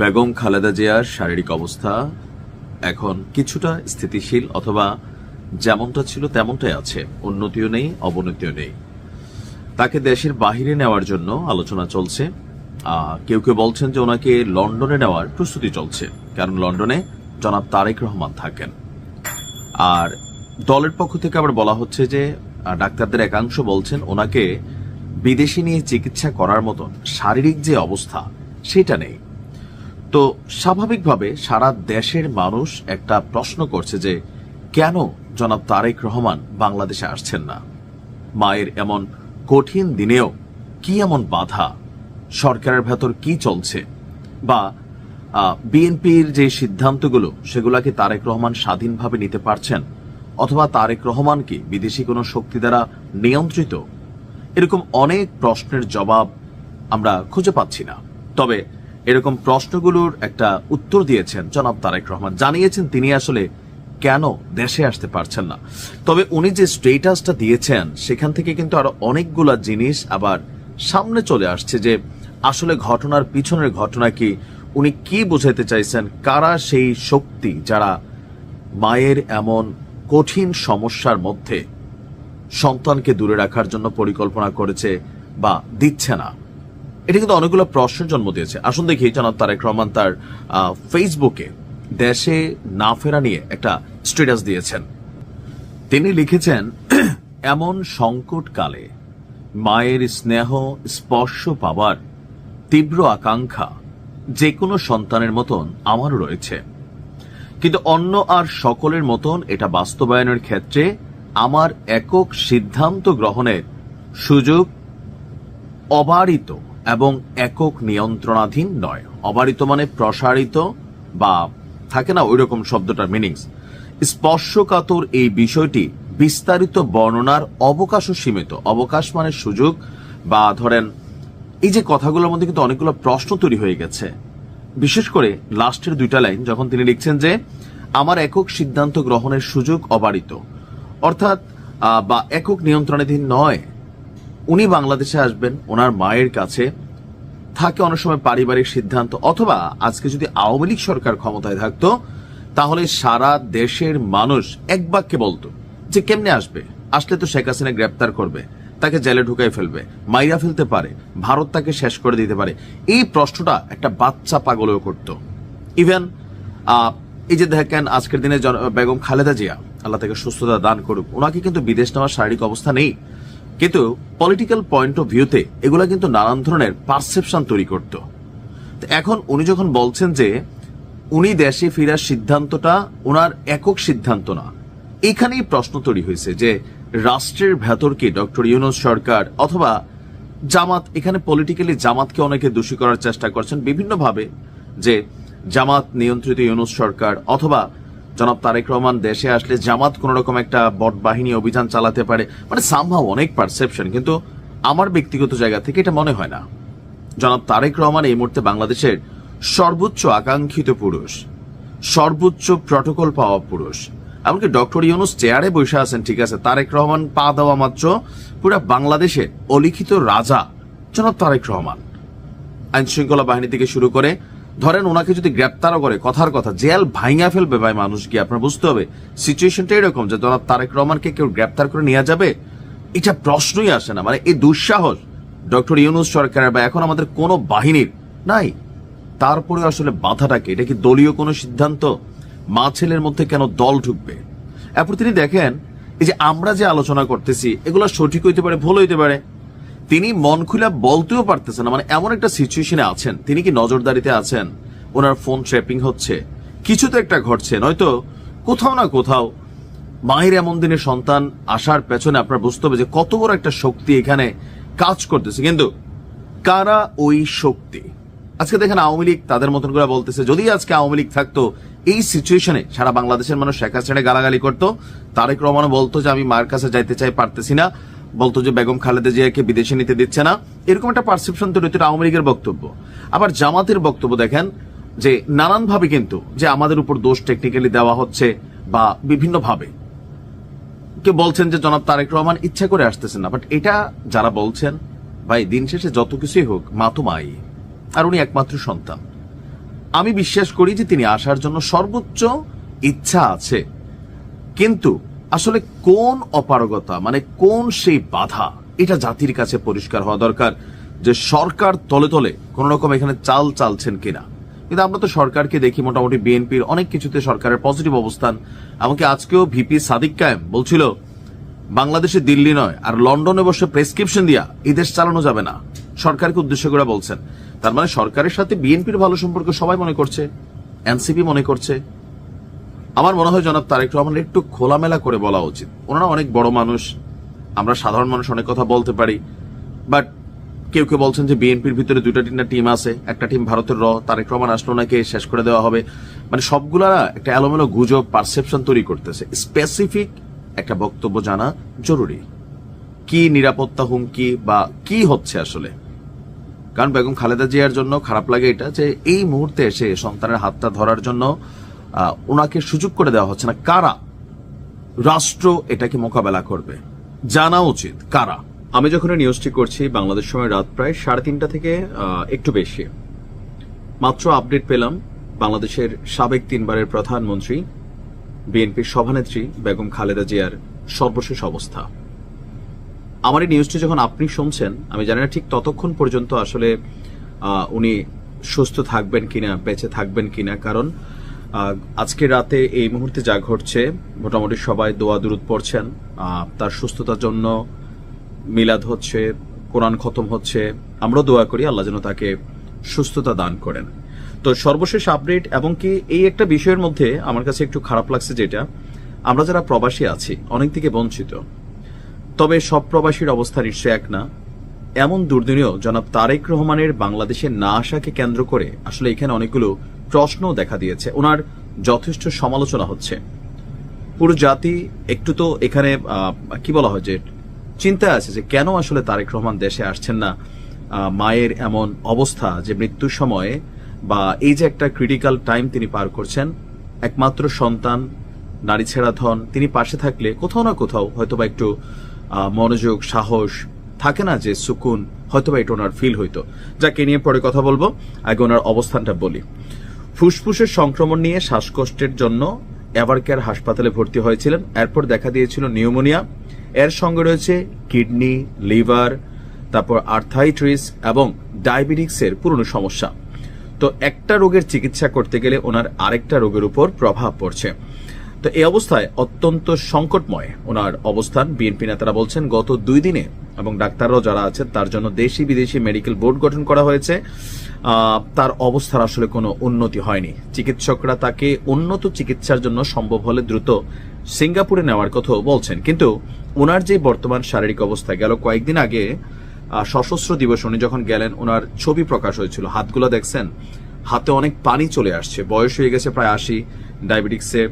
বেগম খালেদা জিয়ার শারীরিক অবস্থা এখন কিছুটা স্থিতিশীল অথবা যেমনটা ছিল তেমনটাই আছে। উন্নতিও নেই, অবনতিও নেই। তাকে দেশের বাহিরে নেওয়ার জন্য আলোচনা চলছে। কেউ কেউ বলছেন যে ওনাকে লন্ডনে নেওয়ার প্রস্তুতি চলছে, কারণ লন্ডনে জনাব তারেক রহমান থাকেন। আর দলের পক্ষ থেকে আবার বলা হচ্ছে যে ডাক্তারদের একাংশ বলছেন ওনাকে বিদেশি নিয়ে চিকিৎসা করার মতন শারীরিক যে অবস্থা, সেটা নেই। তো স্বাভাবিকভাবে সারা দেশের মানুষ একটা প্রশ্ন করছে যে, কেন জনাব তারেক রহমান বাংলাদেশে আসছেন না? মায়ের এমন কঠিন দিনেও কি এমন বাধা? সরকারের ভেতর কি চলছে? বা বিএনপির যে সিদ্ধান্তগুলো, সেগুলা কি তারেক রহমান স্বাধীনভাবে নিতে পারছেন? অথবা তারেক রহমান কি বিদেশি কোনো শক্তি দ্বারা নিয়ন্ত্রিত? এরকম অনেক প্রশ্নের জবাব আমরা খুঁজে পাচ্ছি না। তবে এরকম প্রশ্নগুলোর একটা উত্তর দিয়েছেন জনাব তারেক রহমান। জানিয়েছেন তিনি আসলে কেন দেশে আসতে পারছেন না। তবে উনি যে স্টেটাসটা দিয়েছেন, সেখান থেকে কিন্তু আরও অনেকগুলা জিনিস আবার সামনে চলে আসছে যে আসলে ঘটনার পিছনের ঘটনা কি, উনি কি বোঝাতে চাইছেন, কারা সেই শক্তি যারা মায়ের এমন কঠিন সমস্যার মধ্যে সন্তানকে দূরে রাখার জন্য পরিকল্পনা করেছে বা দিচ্ছে না। এটা কিন্তু অনেকগুলো প্রশ্নের জন্ম দিয়েছে। আসুন দেখি জনাব তারেক রহমান তার ফেসবুকে দেশে না ফেরা নিয়ে একটা স্ট্যাটাস দিয়েছেন। তিনি লিখেছেন, এমন সংকটকালে মায়ের স্নেহ স্পর্শ পাবার তীব্র আকাঙ্ক্ষা যে কোনো সন্তানের মতন আমারও রয়েছে। কিন্তু অন্য আর সকলের মতন এটা বাস্তবায়নের ক্ষেত্রে আমার একক সিদ্ধান্ত গ্রহণের সুযোগ অবারিত এবং একক নিয়ন্ত্রণাধীন নয়। অবারিত মানে প্রসারিত বা থাকে না ওই রকম শব্দটার মিনিংস স্পর্শকাতর এই বিষয়টি বিস্তারিত বর্ণনার অবকাশও সীমিত। অবকাশ মানে সুযোগ বা ধরেন এই যে কথাগুলোর মধ্যে কিন্তু অনেকগুলো প্রশ্ন তৈরি হয়ে গেছে। বিশেষ করে লাস্টের দুইটা লাইন যখন তিনি লিখছেন যে, আমার একক সিদ্ধান্ত গ্রহণের সুযোগ অবারিত। অর্থাৎ বা একক নিয়ন্ত্রণাধীন নয়। উনি বাংলাদেশে আসবেন, ওনার মায়ের কাছে থাকে অনেক সময় পারিবারিক সিদ্ধান্ত, অথবা আজকে যদি আওয়ামী লীগ সরকার ক্ষমতায় থাকতো, তাহলে সারা দেশের মানুষ এক বাক্যে বলতো যে, কেমনে আসবে? আসলে তো শেখ হাসিনা গ্রেপ্তার করবে, তাকে জেলে ঢুকাই ফেলবে, মাইরা ফেলতে পারে, ভারত তাকে শেষ করে দিতে পারে। এই প্রশ্নটা একটা বাচ্চা পাগলেও করত। ইভেন এই যে দেখেন, আজকের দিনে বেগম খালেদা জিয়া, আল্লাহ তাকে সুস্থতা দান করুক, ওনাকে কিন্তু বিদেশ নেওয়ার শারীরিক অবস্থা নেই। কিন্তু পলিটিক্যাল পয়েন্ট অফ ভিউতে এগুলা কিন্তু নানান ধরনের পারসেপশন তৈরি করত। এখন উনি যখন বলছেন যে উনি দেশে ফেরার সিদ্ধান্তটা ওনার একক সিদ্ধান্ত না, এখানেই প্রশ্ন তৈরি হয়েছে যে রাষ্ট্রের ভেতর কি ডক্টর ইউনুস সরকার অথবা জামাত, এখানে পলিটিক্যালি জামাতকে অনেকে দোষী করার চেষ্টা করছেন বিভিন্নভাবে যে জামাত নিয়ন্ত্রিত ইউনুস সরকার অথবা জনাব তারেক রহমান, দেশে আসলে জামাত কোন রকম একটা বট বাহিনী অভিযান চালাতে পারে মানে সামহাও অনেক পারসেপশন কিন্তু আমার ব্যক্তিগত জায়গা থেকে এটা মনে হয় না। জনাব তারেক রহমান এই মুহূর্তে বাংলাদেশের সর্বোচ্চ আকাঙ্ক্ষিত পুরুষ, সর্বোচ্চ প্রটোকল পাওয়া পুরুষ, এমনকি ডক্টর ইউনুস চেয়ারে বসে আছেন, ঠিক আছে, তারেক রহমান পা দেওয়া মাত্র পুরা বাংলাদেশের অলিখিত রাজা জনাব তারেক রহমান। আইন শৃঙ্খলা বাহিনী থেকে শুরু করে ধরেন ওনাকে যদি গ্রেপ্তারও করে, কথার কথা, জেল ভাইঙা ফেলবে ভাই মানুষ গিয়ে আপনার বুঝতে হবে। সিচুয়েশনটা এরকম যে জনাব তারেক রহমানকে কেউ গ্রেপ্তার করে নেওয়া যাবে, এটা প্রশ্নই আসে না। মানে এই দুঃসাহস ডক্টর ইউনুস সরকারের বা এখন আমাদের কোনো বাহিনীর নাই। তারপরে আসলে বাধাটাকে এটা কি দলীয় কোনো সিদ্ধান্ত? মা ছেলের মধ্যে কেন দল ঢুকবে? এরপর তিনি দেখেন, এই যে আমরা যে আলোচনা করতেছি, এগুলো সঠিক হইতে পারে, ভুল হইতে পারে। তিনি মন খুলে বলতেও পারতেছেন না মানে এমন একটা সিচুয়েশনে আছেন। তিনি কি নজরদারিতে আছেন? ওনার ফোন ট্র্যাপিং হচ্ছে। কিছু তো একটা ঘটছে, নয়তো কোথাও না কোথাও মায়ের এমন দিনে সন্তান আসার পেছনে আপনার বুঝতে হবে যে কত বড় একটা শক্তি এখানে কাজ করতেছে। কিন্তু কারা ওই শক্তি? আজকে দেখেন আওয়ামী লীগ তাদের মতন করে বলতেছে, যদি আজকে আওয়ামী লীগ থাকতো, এই সিচুয়েশনে সারা বাংলাদেশের মানুষ শেখ হাসিনা গালাগালি করতো, তারেক রহমানও বলতো যে আমি মায়ের কাছে যাইতে চাই, পারতেছি না। বলতো যে বেগম খালেদা জিয়াকে বিদেশে নিতে দিচ্ছে না। এরকম একটা পারসেপশন তৈরি এটা আওয়ামী লীগের বক্তব্য। আবার জামাতের বক্তব্য দেখেন, যে নানানভাবে কিন্তু, যে আমাদের উপর দোষ টেকনিক্যালি দেওয়া হচ্ছে বা বিভিন্নভাবে। কে বলছেন যে, জনাব তারেক রহমান ইচ্ছা করে আসতেছেন না। বাট এটা যারা বলছেন, ভাই, দিন শেষে যত কিছুই হোক, মা তো মাই। আর উনি একমাত্র সন্তান। আমি বিশ্বাস করি যে তিনি আসার জন্য সর্বোচ্চ ইচ্ছা আছে। কিন্তু আসলে কোন অপারগতা মানে কোন সেই বাধা, এটা জাতির কাছে পরিষ্কার হওয়া দরকার যে সরকার তলে তলে কোন রকম এখানে চাল চালছেন কিনা। কিন্তু আমরা তো সরকারকে দেখি মোটামুটি বিএনপির অনেক কিছুতে সরকারের পজিটিভ অবস্থান। এমনকি আজকেও ভিপি সাদিক কায়েম বলছিল, বাংলাদেশে দিল্লি নয় আর লন্ডনে বসে প্রেসক্রিপশন দিয়া এই দেশ চালানো যাবে না। সরকারকে উদ্দেশ্য করে বলছেন। তার মানে সরকারের সাথে বিএনপির ভালো সম্পর্ক সবাই মনে করছে, এনসিপি মনে করছে। আমার মনে হয় জনাব তারেক রহমান একটু খোলামেলা করে বলা উচিত। ওনারা অনেক বড় মানুষ, আমরা সাধারণ মানুষ অনেক কথা বলতে পারি, বাট কেউ কেউ বলছেন যে বিএনপির ভিতরে দুইটা তিনটা টিম আছে, একটা টিম ভারতের র, তারেক রহমান আসলো নাকি, শেষ করে দেওয়া হবে। মানে সবগুলা একটা এলোমেলো গুজব পারসেপশন তৈরি করতেছে। স্পেসিফিক একটা বক্তব্য জানা জরুরি। কি নিরাপত্তা হুমকি বা কি হচ্ছে আসলে? কারণ বেগম খালেদা জিয়ার জন্য খারাপ লাগে এটা যে এই মুহূর্তে এসে সন্তানের হাতটা ধরার জন্য ওনাকে সুযোগ করে দেওয়া হচ্ছে না। কারা? রাষ্ট্র এটাকে মোকাবেলা করবে। জানা উচিত কারা। আমি যখন নিউজটি করছি, বাংলাদেশ সময় রাত প্রায় সাড়ে তিনটা থেকে একটু বেশি। মাত্র আপডেট পেলাম, বাংলাদেশের সাবেক তিনবারের প্রধানমন্ত্রী, বিএনপির সভানেত্রী বেগম খালেদা জিয়ার সর্বশেষ অবস্থা। আমার এই নিউজটি যখন আপনি শুনছেন, আমি জানি না ঠিক ততক্ষণ পর্যন্ত আসলে উনি সুস্থ থাকবেন কিনা, বেঁচে থাকবেন কিনা, কারণ আজকে রাতে এই মুহূর্তে যা ঘটছে, মোটামুটি সবাই দোয়া দুরুদ পড়ছেন। তার সুস্থতার জন্য মিলাদ হচ্ছে, কোরআন খতম হচ্ছে। আমরা দোয়া করি আল্লাহ যেন তাকে সুস্থতা দান করেন। তো সর্বশেষ আপডেট, এবং কি এই একটা বিষয়ের মধ্যে আমার কাছে একটু খারাপ লাগছে যেটা, আমরা যারা প্রবাসী আছি, অনেক দিকে বঞ্চিত। তবে সব প্রবাসীর অবস্থা নিশ্চয় এক না। এমন দুর্দিনেও জনাব তারেক রহমানের বাংলাদেশে না আসাকে কেন্দ্র করে আসলে এখানে অনেকগুলো প্রশ্নও দেখা দিয়েছে। ওনার যথেষ্ট সমালোচনা হচ্ছে। পুরো জাতি একটু তো এখানে কি বলা হয় যে চিন্তায় আছে যে কেন আসলে তারেক রহমান দেশে আসছেন না? মায়ের এমন অবস্থা যে মৃত্যুর সময়ে বা এই যে একটা ক্রিটিক্যাল টাইম তিনি পার করছেন, একমাত্র সন্তান, নারী ছেড়া ধন, তিনি পাশে থাকলে কোথাও না কোথাও হয়তোবা একটু মনোযোগ, সাহস থাকে না যে সুকুন হয়তোবা এটা ওনার ফিল হইতো। যাকে নিয়ে পরে কথা বলব। আগে ওনার অবস্থানটা বলি। ফুসফুসের সংক্রমণ নিয়ে শ্বাসকষ্টের জন্য এভারকেয়ার হাসপাতালে ভর্তি হয়েছিলেন। এরপর দেখা দিয়েছিল নিউমোনিয়া। এর সঙ্গে রয়েছে কিডনি, লিভার, তারপর আর্থাইট্রিস এবং ডায়াবেটিক্সের পুরনো সমস্যা। তো একটা রোগের চিকিৎসা করতে গেলে ওনার আরেকটা রোগের উপর প্রভাব পড়ছে। তো এই অবস্থায় অত্যন্ত সংকটময় ওনার অবস্থান। বিএনপি নেতারা বলছেন, গত দুই দিনে এবং ডাক্তাররাও যারা আছেন, তার জন্য দেশি বিদেশি মেডিকেল বোর্ড গঠন করা হয়েছে। তার অবস্থার আসলে কোনো উন্নতি হয়নি। চিকিৎসকরা তাকে উন্নত চিকিৎসার জন্য সম্ভব হলে দ্রুত সিঙ্গাপুরে নেওয়ার কথাও বলছেন। কিন্তু ওনার যে বর্তমান শারীরিক অবস্থা গেল কয়েকদিন আগে সশস্ত্র দিবস উনি যখন গেলেন ওনার ছবি প্রকাশ হয়েছিল। হাতগুলো দেখছেন? হাতে অনেক পানি চলে আসছে। বয়স হয়ে গেছে প্রায় আশি। ডায়াবেটিক্সে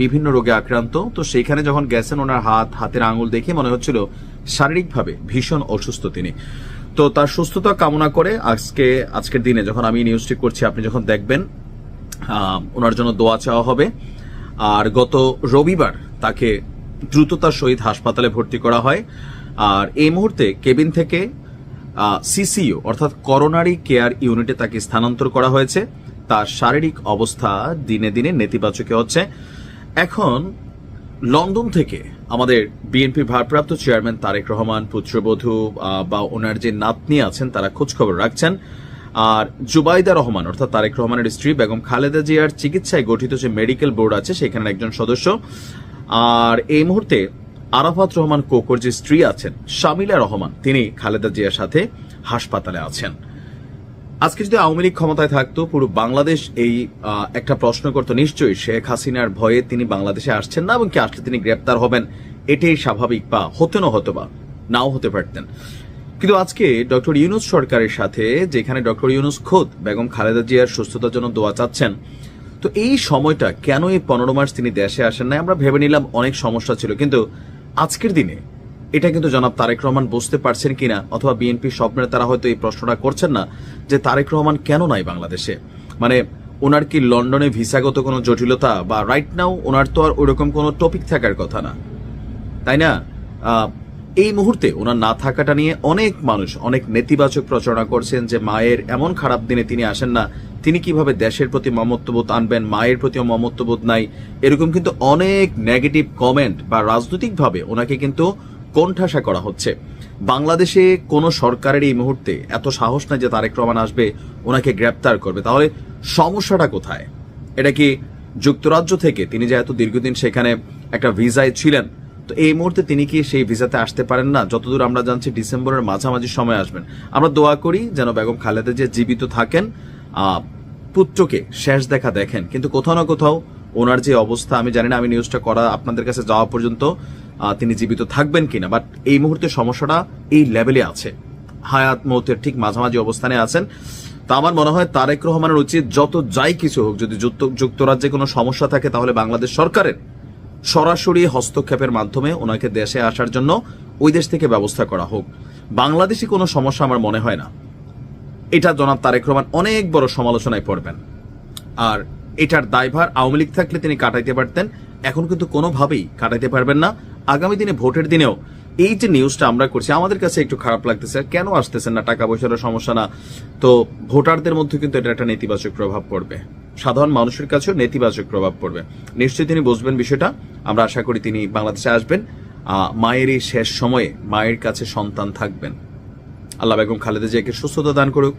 বিভিন্ন রোগে আক্রান্ত। তো সেইখানে যখন গেছেন ওনার হাত, হাতের আঙুল দেখে মনে হচ্ছিল শারীরিকভাবে ভীষণ অসুস্থ তিনি। তো তার সুস্থতা কামনা করে আজকে, আজকের দিনে যখন আমি নিউজটি করছি, আপনি যখন দেখবেন ওনার জন্য দোয়া চাওয়া হবে। আর গত রবিবার তাকে দ্রুততার সহিত হাসপাতালে ভর্তি করা হয়। আর এই মুহূর্তে কেবিন থেকে সিসিইউ অর্থাৎ করোনারি কেয়ার ইউনিটে তাকে স্থানান্তর করা হয়েছে। তার শারীরিক অবস্থা দিনে দিনে নেতিবাচক হচ্ছে। এখন লন্ডন থেকে আমাদের বিএনপির ভারপ্রাপ্ত চেয়ারম্যান তারেক রহমান, পুত্রবধূ বা ওনার যে নাতনি আছেন, তারা খোঁজখবর রাখছেন। আর জুবাইদা রহমান, অর্থাৎ তারেক রহমানের স্ত্রী বেগম খালেদা জিয়ার চিকিৎসায় গঠিত যে মেডিকেল বোর্ড আছে, সেখানের একজন সদস্য। আর এই মুহূর্তে আরাফাত রহমান কোকর যে স্ত্রী আছেন, শামিলা রহমান, তিনি খালেদা জিয়ার সাথে হাসপাতালে আছেন। আজকে যদি আওয়ামী লীগ ক্ষমতায় থাকতো, পুরো বাংলাদেশ এই একটা প্রশ্ন করতো, নিশ্চয়ই শেখ হাসিনার ভয়ে তিনি বাংলাদেশে আসছেন না এবং কি আসলে তিনি গ্রেপ্তার হবেন, এটাই স্বাভাবিক বা হতে না, হতো বা নাও হতে পারতেন। কিন্তু আজকে ডক্টর ইউনুস সরকারের সাথে, যেখানে ডক্টর ইউনুস খোদ বেগম খালেদা জিয়ার সুস্থতার জন্য দোয়া চাচ্ছেন, তো এই সময়টা কেন এই পনেরো মাস তিনি দেশে আসেন না আমরা ভেবে নিলাম অনেক সমস্যা ছিল, কিন্তু আজকের দিনে এটা কিন্তু জনাব তারেক রহমান বুঝতে পারছেন কিনা অথবা বিএনপি স্বপ্নের তারা হয়তো এই প্রশ্নটা করছেন না যে তারেক রহমান কেন নাই বাংলাদেশে? মানে ওনার কি লন্ডনে ভিসাগত কোনো জটিলতা বা রাইট নাও ওনার তো আর ওরকম কোনো টপিক থাকার কথা না, তাই না? এই মুহূর্তে ওনার না থাকাটা নিয়ে অনেক মানুষ, অনেক নেতিবাচক প্রচারণা করছেন যে মায়ের এমন খারাপ দিনে তিনি আসেন না, তিনি কীভাবে দেশের প্রতি মমত্ববোধ আনবেন, মায়ের প্রতি মমত্ববোধ নাই, এরকম কিন্তু অনেক নেগেটিভ কমেন্ট বা রাজনৈতিকভাবে ওনাকে কিন্তু কোণঠাসা করা হচ্ছে। বাংলাদেশে কোনো সরকারের এই মুহূর্তে এত সাহস নাই যে তারেক রহমান আসবে, ওনাকে গ্রেপ্তার করবে। তাহলে সমস্যাটা কোথায়? এটা কি যুক্তরাজ্য থেকে? তিনি যে এত দীর্ঘদিন সেখানে একটা ভিসায় ছিলেন, তো এই মুহূর্তে তিনি কি সেই ভিসাতে আসতে পারেন না? যতদূর আমরা জানছি, ডিসেম্বরের মাঝামাঝি সময় আসবেন আমরা দোয়া করি যেন বেগম খালেদা যে জীবিত থাকেন পুত্রকে শেষ দেখা দেখেন। কিন্তু কোথাও না কোথাও ওনার যে অবস্থা, আমি জানি না, আমি নিউজটা করা আপনাদের কাছে যাওয়া পর্যন্ত তিনি জীবিত থাকবেন কিনা বাট এই মুহূর্তে সমস্যাটা এই লেভেলে আছে। হায়াত মৌতের ঠিক মাঝামাঝি অবস্থানে আছেন। তা আমার মনে হয় তারেক রহমানের উচিত যত যাই কিছু হোক, যদি যুক্ত- যুক্তরাজ্যে কোনো সমস্যা থাকে, তাহলে বাংলাদেশ সরকারের সরাসরি হস্তক্ষেপের মাধ্যমে ওনাকে দেশে আসার জন্য ওই দেশ থেকে ব্যবস্থা করা হোক। বাংলাদেশি কোনো সমস্যা আমার মনে হয় না। এটা জনাব তারেক রহমান অনেক বড় সমালোচনায় পড়বেন। আর এটার দায়ভার আওয়ামী লীগ থাকলে তিনি কাটাইতে পারতেন, এখন কিন্তু কোনোভাবেই কাটাইতে পারবেন না। আগামী দিনে ভোটের দিনেও এই যে নিউজটা আমরা করছি, আমাদের কাছে একটু খারাপ লাগতেছে। কেন আসতেছেন না? টাকা পয়সার সমস্যা না। তো ভোটারদের মধ্যে কিন্তু এটা একটা নেতিবাচক প্রভাব পড়বে। সাধারণ মানুষের কাছেও নেতিবাচক প্রভাব পড়বে। নিশ্চয়ই তিনি বুঝবেন বিষয়টা। আমরা আশা করি তিনি বাংলাদেশে আসবেন। মায়ের এই শেষ সময়ে মায়ের কাছে সন্তান থাকবেন। আল্লাহ বেগম খালেদা জিয়াকে সুস্থতা দান করুক।